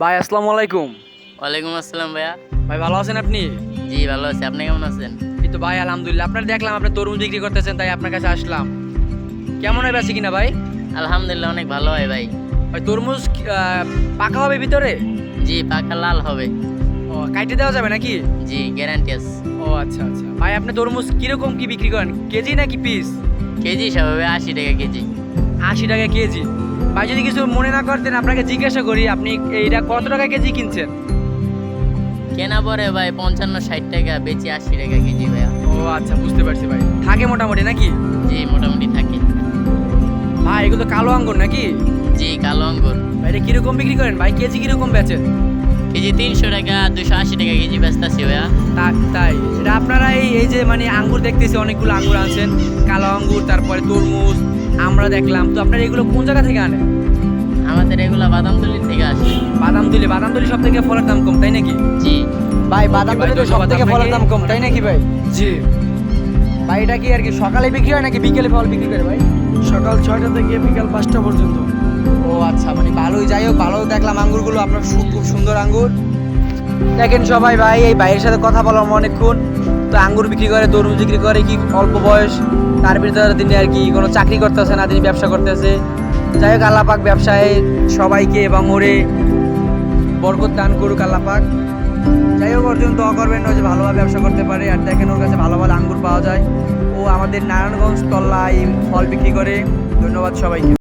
ভাই আসসালামু আলাইকুম। ওয়ালাইকুম আসসালাম ভাইয়া। ভাই ভালো আছেন আপনি? জি ভালো আছি। আপনি কেমন আছেন? এই তো ভাই আলহামদুলিল্লাহ। আপনার দেখলাম আপনি তরমুজ বিক্রি করতেছেন তাই আপনার কাছে আসলাম। কেমন হয় বেশি কিনা ভাই? আলহামদুলিল্লাহ অনেক ভালো হয় ভাই। ভাই তরমুজ পাকা হবে ভিতরে? জি পাকা লাল হবে। ও কাইটে দেওয়া যাবে নাকি? জি গ্যারান্টি আছে। ও আচ্ছা আচ্ছা। ভাই আপনি তরমুজ কীরকম কি বিক্রি করেন? কেজি নাকি পিস কেজি হিসাবে আশি টাকা কেজি। আশি টাকা কেজি। ভাই যদি কিছু মনে না করতেন আপনাকে জিজ্ঞাসা করি আপনি এইটা কত টাকা কেজি কিনছেন? কেনা পরে ভাই পঞ্চান্ন ষাট টাকা বেচি আশি টাকা কেজি ভাইয়া ও আচ্ছা বুঝতে পারছি ভাই। থাকে মোটামুটি নাকি? জি মোটামুটি থাকে। ভাই এগুলো কালো আঙ্গুর নাকি? জি কালো আঙ্গুর। ভাই এটা কীরকম বিক্রি করেন? ভাই কেজি কীরকম বেচেন? কেজি তিনশো টাকা দুশো আশি টাকা কেজি বেচতেছি ভাইয়া। তাই। এটা আপনারা এই এই যে মানে আঙ্গুর দেখতেছি অনেকগুলো আঙ্গুর আনছেন। কালো আঙ্গুর তারপরে তরমুজ আমরা দেখলাম। তো আপনারা এগুলো কোন জায়গা থেকে আনেন? আমাদের এগুলা বাদামতলি থেকে আসে। বাদাম তুলি বাদাম তুলি সব থেকে ফলের দাম কম তাই নাকি? জি। ভাই বাদাম তুলি তো সব থেকে। ফলের দাম কম তাই নাকি ভাই? জি। ভাই এটা কি আর কি সকালে বিক্রি হয় নাকি বিকেলে ফল বিক্রি করে ভাই? সকাল ছয়টা থেকে বিকাল পাঁচটা পর্যন্ত। ও আচ্ছা মানে ভালোই যাই হোক ভালো দেখলাম আঙ্গুরগুলো আপনার সু- খুব সুন্দর আঙ্গুর। দেখেন সবাই ভাই এই ভাইয়ের সাথে কথা বললাম অনেকক্ষণ তো আঙ্গুর বিক্রি করে, তরমুজ বিক্রি করে, কি অল্প বয়স, তার ভিতরে তিনি আর কি কোনো চাকরি করতেছে না তিনি ব্যবসা করতেছে। যাই হোক আল্লাপাক ব্যবসায় সবাইকে এবং ওরে বরকত দান করুক আল্লাপাক যাই হোক, অর্জন দোয়া করবেন ও যে ভালোভাবে ব্যবসা করতে পারে। আর দেখেন ওর কাছে ভালো ভালো আঙ্গুর পাওয়া যায়। ও আমাদের নারায়ণগঞ্জ তল্লায় ফল বিক্রি করে। ধন্যবাদ সবাইকে।